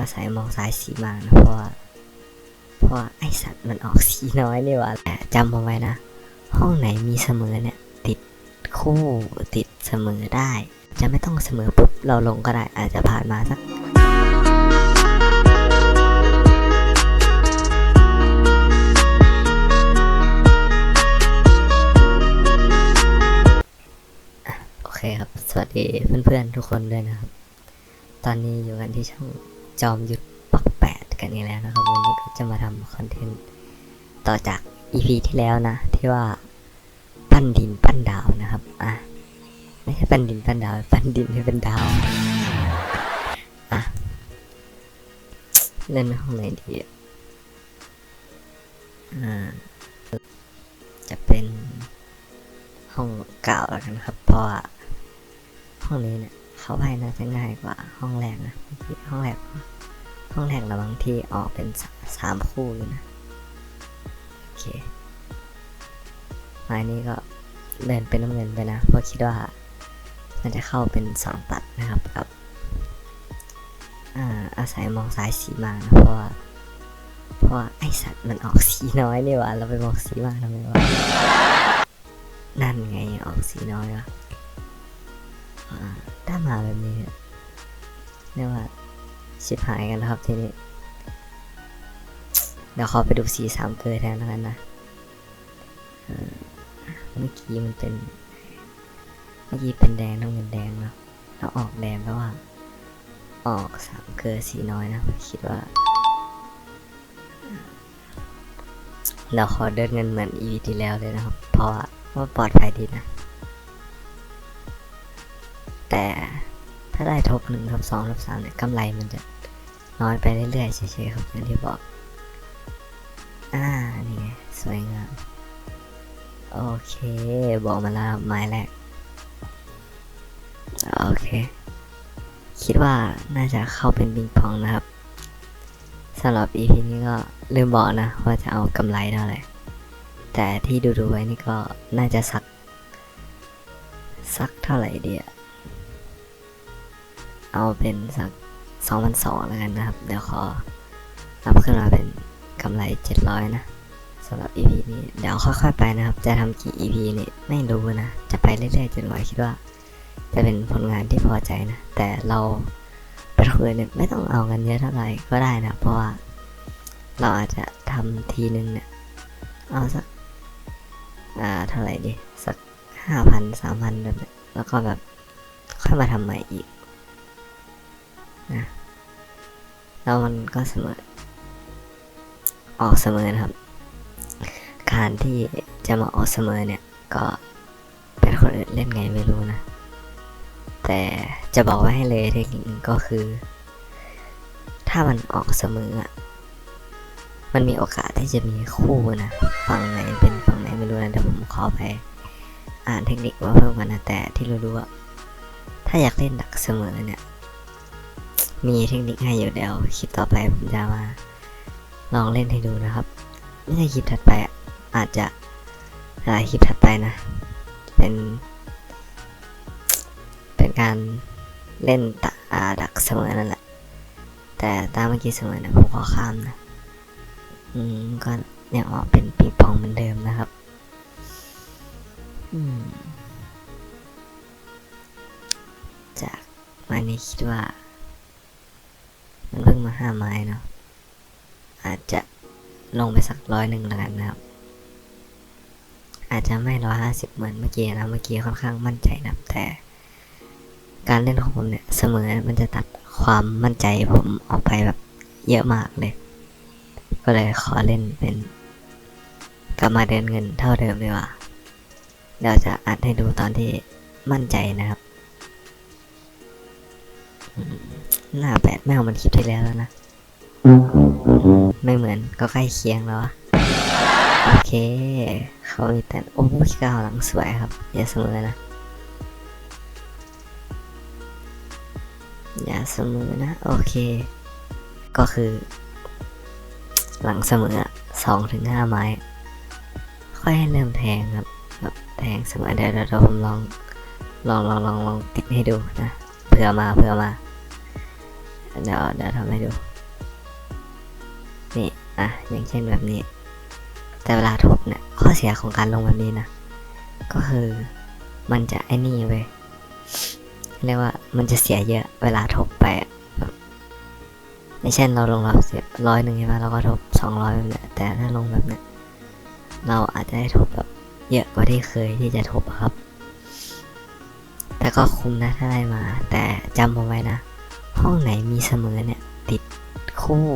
อาศัยมองซ้ายสีมากนะเพราะว่าเพราะาไอสัตว์มันออกสีน้อยนี่หว่าแต่จำเอาไว้นะ ห้องไหนมีเสมอเนี่ย ติดคู่ติดเสมอได้ จะไม่ต้องเสมอปุ๊บเราลงก็ได้อาจจะผ่านมาสักโอเคครับ สวัสดีเพื่อนๆทุกคนด้วยนะครับ ตอนนี้อยู่กันที่ช่อง จอมยุทธปักแปดกันอีกแล้วนะครับ วันนี้ก็จะมาทำคอนเทนต์ต่อจาก EP ที่แล้วนะ ที่ว่าปั้นดินปั้นดาวนะครับอะไม่ใช่ปั้นดินปั้นดาวปั้นดินให้เป็นดาวอะเล่นห้องไหนดีอะอ่าจะเป็นห้องเก่าแล้วกันครับเพราะว่าห้องนี้เนี่ย เข้าไปน่าจะง่ายกว่าห้องแรกนะห้องแรกห้องแรกเราบางที่ออกเป็นสามคู่อยู่นะ โอเคไม้นี้ก็เดินเป็นน้ำเงินไปนะ เพราะคิดว่ามันจะเข้าเป็นสองตัดนะครับกับอาศัยมองซ้ายสีมานะเพราะว่าเพราะว่าไอสัตว์มันออกสีน้อยนี่หว่าเราไปมองสีมาทำไมวะนั่นไงออกสีน้อยวะ ถ้ามาแบบนี้เนี่ยเรียกว่าชิบหายกันนะครับทีนี้ เดี๋ยวขอไปดูสีสามเกลอแทนแล้วกันนะเมื่อกี้มันเป็น เมื่อกี้เป็นแดงน้ำเงินแดงแล้วแล้วออกแดงแล้วว่า ออกสามเกลือสีน้อยนะคิดว่าเราขอเดินเงินเหมือนอีวีที่แล้วเลยนะครับ เพราะว่าว่าปลอดภัยดีนะ ถ้าได้ทบหนึ่งทบสองทบสามเนี่ยกำไรมันจะน้อยไปเรื่อยๆเฉยๆครับอย่างที่บอก อ่า นี่ไง สวยงาม โอเค บอกมาแล้วไม้แรก โอเค คิดว่าน่าจะเข้าเป็นปิงปองนะครับสำหรับ EP นี้ก็ลืมบอกนะ ว่าจะเอากำไรเท่าไหร่ แต่ที่ดูๆไว้นี่ก็น่าจะสัก สักเท่าไหร่เดียว เอาเป็นสักสองพันสองแล้วกันนะครับ เดี๋ยวขอรับขึ้นมาเป็นกำไรเจ็ดร้อยนะสำหรับ EP นี้ เดี๋ยวค่อยๆไปนะครับ จะทำกี่ EP นี่ไม่รู้นะ จะไปเรื่อยๆจนกว่าคิดว่า จะเป็นผลงานที่พอใจนะ แต่เราเป็นคนเนี่ยไม่ต้องเอากันเยอะเท่าไหร่ก็ได้นะ เพราะว่าเราอาจจะทำทีนึงเนี่ยเอาสักอ่าเท่าไหร่ดี สักห้าพันสามพันแบบแล้วก็แบบค่อยมาทำใหม่อีก นะแล้วมันก็เสมอ ออกเสมอนะครับ การที่จะมาออกเสมอเนี่ยก็เป็นคนอื่นเล่นไงไม่รู้นะ แต่จะบอกไว้ให้เลยเทคนิคหนึ่งก็คือ ถ้ามันออกเสมออะมันมีโอกาสที่จะมีคู่นะฝั่งไหนเป็นฝั่งไหนไม่รู้นะเดี๋ยวผมขอไปอ่านเทคนิคว่าเพิ่มกันนะแต่ที่รู้ๆว่าถ้าอยากเล่นดักเสมอเนี่ย มีเทคนิคให้อยู่เดี๋ยวคลิปต่อไปผมจะมา ลองเล่นให้ดูนะครับ ไม่ใช่คลิปถัดไปอาจจะหลายคลิปถัดไปนะ เป็น เป็นการเล่นตะอาดักเสมอนั่นแหละ แต่ตามเมื่อกี้เสมอนะผมขอข้ามนะ อืมก็ยังออกเป็นปีปองเหมือนเดิมนะครับ อืมจากม้นี้คิดว่า มันเพิ่งมาห้าไม้เนาะอาจจะลงไปสักร้อยหนึ่งแล้วกันนะครับ อาจจะไม่ร้อยห้าสิบเหมือนเมื่อกี้นะเมื่อกี้ค่อนข้างมั่นใจนะแต่การเล่นของผมเนี่ยเสมอมันจะตัดความมั่นใจผมออกไปแบบเยอะมากเลย ก็เลยขอเล่นเป็นกลับมาเดินเงินเท่าเดิมดีกว่าเดี๋ยวจะอัดให้ดูตอนที่มั่นใจนะครับ หน้าแปดแมวมันคลิปที่แล้วแล้วนะ ไม่เหมือนก็ใกล้เคียงแล้วอะโอเค เขามีแต่โอ้ยก้าวหลังสวยครับ อย่าเสมอนะ อย่าเสมอนะ โอเค ก็คือ หลังเสมอสองถึงห้าไม้ ค่อยให้เริ่มแทงครับแบบแทงเสมอเดี๋ยวเดี๋ยวผมลองลองลองลองลองติดให้ดูนะ เผื่อมาเผื่อมา เดี๋ยวเดี๋ยวทำให้ดู นี่ อะ อย่างเช่นแบบนี้ แต่เวลาทบเนี่ย ข้อเสียของการลงแบบนี้นะ ก็คือมันจะไอ้นี่เว้ยเรียกว่ามันจะเสียเยอะ เวลาทบไปอะแบบอย่างเช่นเราลงเราเสียร้อยหนึ่งใช่ไหมเราก็ทบสองร้อยแบบเนี้ยแต่ถ้าลงแบบเนี้ยเราอาจจะได้ทบแบบเยอะกว่าที่เคยที่จะทบครับ แต่ก็คุ้มนะถ้าได้มา แต่จำเอาไว้นะ ห้องไหนมีเสมอเนี่ย ติดคู่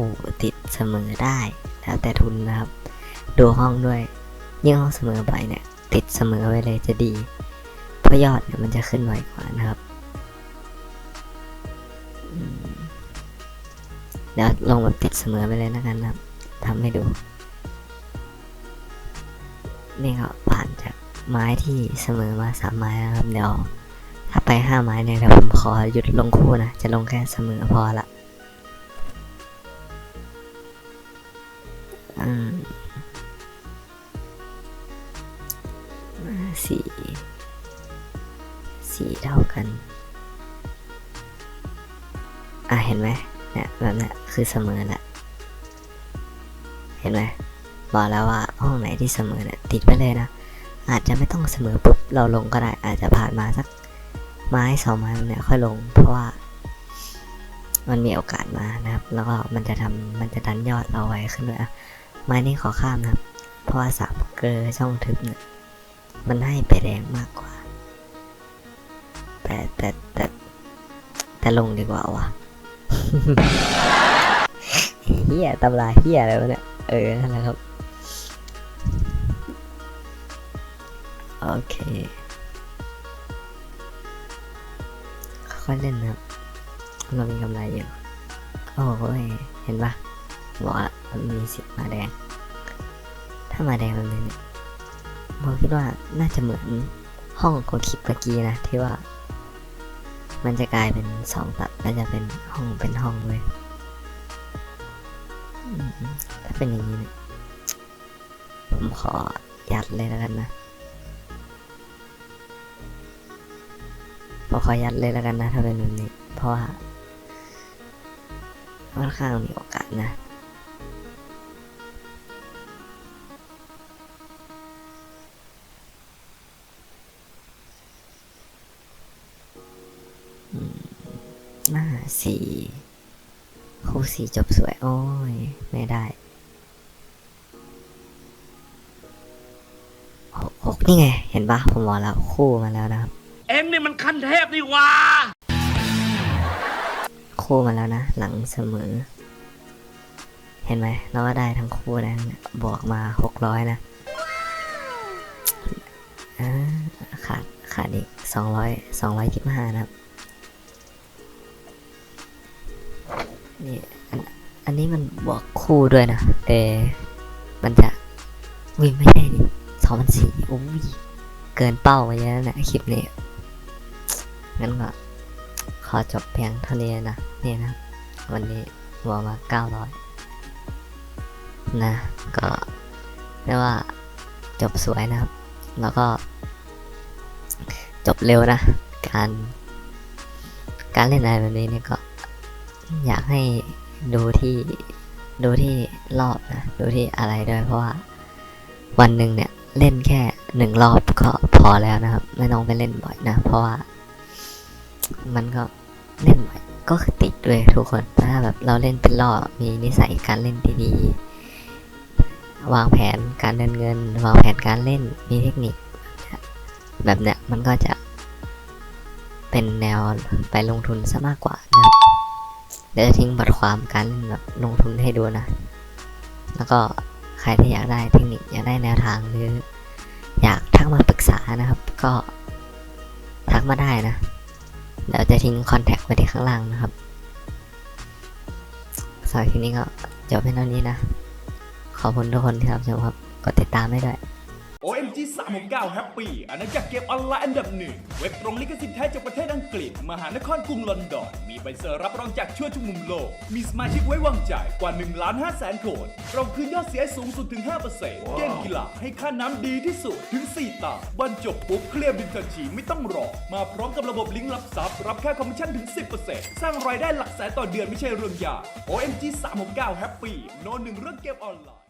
ติดเสมอได้ แล้วแต่ทุนนะครับ ดูห้องด้วยยิ่งห้องเสมอไปเนี่ย ติดเสมอไว้เลยจะดี เพราะยอดเนี่ยมันจะขึ้นไวกว่านะครับเดี๋ยวลงแบบติดเสมอไปเลยนะกันนะครับทำให้ดู นี่ก็ผ่านจากไม้ที่เสมอมาสามไม้นะครับ เดี๋ยว ถ้าไปห้าไม้เนี่ยเดี๋ยวผมขอหยุดลงคู่นะ จะลงแค่เสมอพอละสี่สี่เท่ากัน อะเห็นไหมเนี่ยแบบเนี้ยคือเสมอแหละเห็นไหมบอกแล้วว่าห้องไหนที่เสมอเนี่ยติดไปเลยนะ อาจจะไม่ต้องเสมอปุ๊บเราลงก็ได้อาจจะผ่านมาสัก ไม้สองไม้เนี่ยค่อยลง เพราะว่ามันมีโอกาสมานะครับ แล้วก็มันจะทำมันจะดันยอดเราไว้ขึ้นด้วยอะไม้นี้ขอข้ามนะครับ เพราะว่าสามเกอร์ช่องทึบเนี่ยมันให้ไปแรงมากกว่า แต่แต่แต่แต่ลงดีกว่าวะเฮียตำราเฮียอะไรวะเนี่ย เออนั่นแหละครับ โอเค ค่อยเล่นนะครับเรามีกำไรอยู่โอ้ยเห็นปะบอกมันมีสิมาแดง ถ้ามาแดงแบบนี้เนี่ยผมคิดว่าน่าจะเหมือนห้องของคลิปเมื่อกี้นะที่ว่า มันจะกลายเป็นสองตับแล้วจะเป็นห้องเป็นห้องเลยถ้าเป็นอย่างนี้นี่ยผมขอยัดเลยแล้วกันนะ ผมขอยัดเลยแล้วกันนะถ้าเป็นแบบนี้ เพราะว่าค่อนข้างมีโอกาสนะมหน้าสี่คู่สี่จบสวย โอ้ย ไม่ได้หกหกนี่ไง เห็นปะผมบอกแล้ว คู่มาแล้วนะครับ เอ็งนี่มันขั้นเทพนี่หว่า คู่มาแล้วนะ หลังเสมอ เห็นไหมเราก็ได้ทั้งคู่นะบวกมาหกร้อยนะขาดขาดอีกสองร้อยสองร้อยยี่สิบห้านะครับนี่อันอันนี้มันบวกคู่ด้วยนะแต่มันจะวิ่งไม่ใช่ดิสองพันสี่โอ้ยเกินเป้าไปเยอะนะคลิปนี้ งั้นก็ขอจบเพียงเท่านี้นะ นี่นะ วันนี้หัวมาเก้าร้อยนะ ก็เรียกว่าจบสวยนะครับ แล้วก็ จบเร็วนะ การ การเล่นอะไรแบบนี้เนี่ยก็ อยากให้ดูที่ดูที่รอบนะ ดูที่อะไรด้วย เพราะว่าวันหนึ่งเนี่ยเล่นแค่หนึ่งรอบก็พอแล้วนะครับ ไม่ต้องไปเล่นบ่อยนะ เพราะว่า มันก็เล่นบ่อยก็คือติดด้วยทุกคนถ้าแบบเราเล่นเป็นรอบมีนิสัยการเล่นที่ดี วางแผนการเดินเงิน วางแผนการเล่นมีเทคนิค แบบเนี้ยมันก็จะเป็นแนวไปลงทุนซะมากกว่านะเดี๋ยวจะทิ้งบทความการเล่นแบบลงทุนให้ดูนะ แล้วก็ใครที่อยากได้เทคนิคอยากได้แนวทางหรือ อยากทักมาปรึกษานะครับ ก็ทักมาได้นะ เดี๋ยวจะทิ้งคอนแทคไว้ที่ข้างล่างนะครับสำหรับคลิปนี้ก็จบเพียงเท่านี้นะ ขอบคุณทุกคนที่รับชมครับ กดติดตามให้ด้วย OMG 369 Happy อาณาจักรเกมออนไลน์อันดับหนึ่งเว็บตรงลิขสิทธิ์แท้จากประเทศอังกฤษ มหานครกรุงลอนดอน มีใบเซอร์รับรองจากชั่วทุกมุมโลก มีสมาชิกไว้วางใจกว่า1ล้าน5แสนคนเราคืนยอดเสียสูงสุดถึง 5%เกมกีฬาให้ค่าน้ำดีที่สุดถึง 4ตาบรรจบปุ๊บเคลียร์บินทันทีไม่ต้องรอ มาพร้อมกับระบบลิงก์รับทรัพย์รับค่าคอมมิชชั่นถึง 10%สร้างรายได้หลักแสนต่อเดือนไม่ใช่เรื่องยาก OMG 369 Happy โนหนึ่งเรื่องเกมออนไลน์